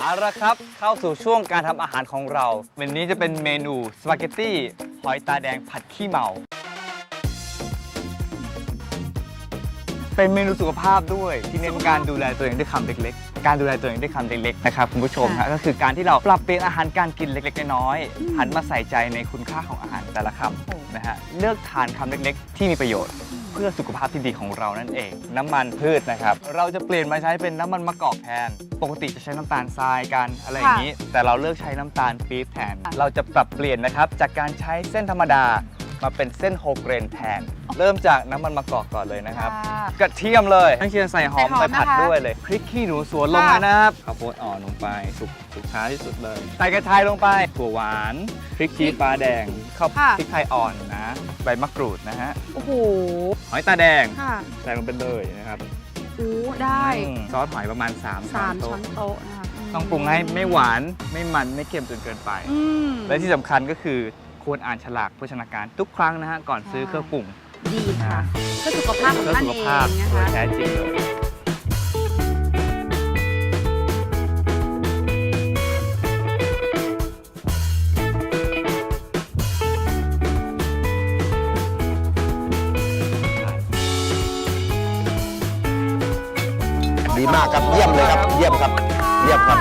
เอาละครับ เข้าสู่ช่วงการทำอาหารของเรา วันนี้จะเป็นเมนูสปาเกตตี้หอยตาแดงผัดขี้เมา เป็นเมนูสุขภาพด้วย ที่เน้นการดูแลตัวเองด้วยคำเล็กๆ การดูแลตัวเองด้วยคำเล็กๆนะครับคุณผู้ชมฮะก็คือการที่เราปรับเปลี่ยนอาหารการกินเล็กๆน้อยๆหันมาใส่ใจในคุณค่าของอาหารแต่ละคำนะฮะเลือกทานคำเล็กๆ ที่มีประโยชน์ เพื่อสุขภาพที่ดีของเรานั่นเอง น้ำมันพืชนะครับ เราจะเปลี่ยนมาใช้เป็นน้ำมันมะกอกแทน ปกติจะใช้น้ำตาลทรายกันอะไรอย่างนี้ แต่เราเลือกใช้น้ำตาลปี๊บแทน เราจะปรับเปลี่ยนนะครับจากการใช้เส้นธรรมดามาเป็นเส้นโฮเกรนแทน เริ่มจากน้ำมันมะกอกก่อนเลยนะครับค่ะกระเทียมเลยทั้งเชียร์ใส่หอมใส่หอมไปผัดนะคะด้วยเลย พริกขี้หนูสวนลงค่ะมานะครับข้าวโพดอ่อนลงไป สุกสุกช้าที่สุดเลย ใส่กระชายลงไปถั่วหวาน พริกชี้ฟ้าแดงข้าวค่ะพริกไทยอ่อนนะ ใบมะกรูดนะฮะโอ้โห หอยตาแดงค่ะใส่ลงไปเลยนะครับอู้ได้อืมซอสหอยประมาณ3สามช้อนโต๊ะช้อนโต๊ะนะคะมต้องปรุงให้ไม่หวานไม่มันไม่เค็มจนเกินไป อืม และที่สำคัญก็คือควรอ่านฉลากโภชนาการทุกครั้งนะฮะก่อนซื้อใช่ เครื่องปรุงดีค่ะเพื่อสุขภาพของเพื่อท่านสุขเองภาพนะโดยคะ แท้จริงเลย ดีมากครับเยี่ยมเลยครับเยี่ยมครับเยี่ยมครับ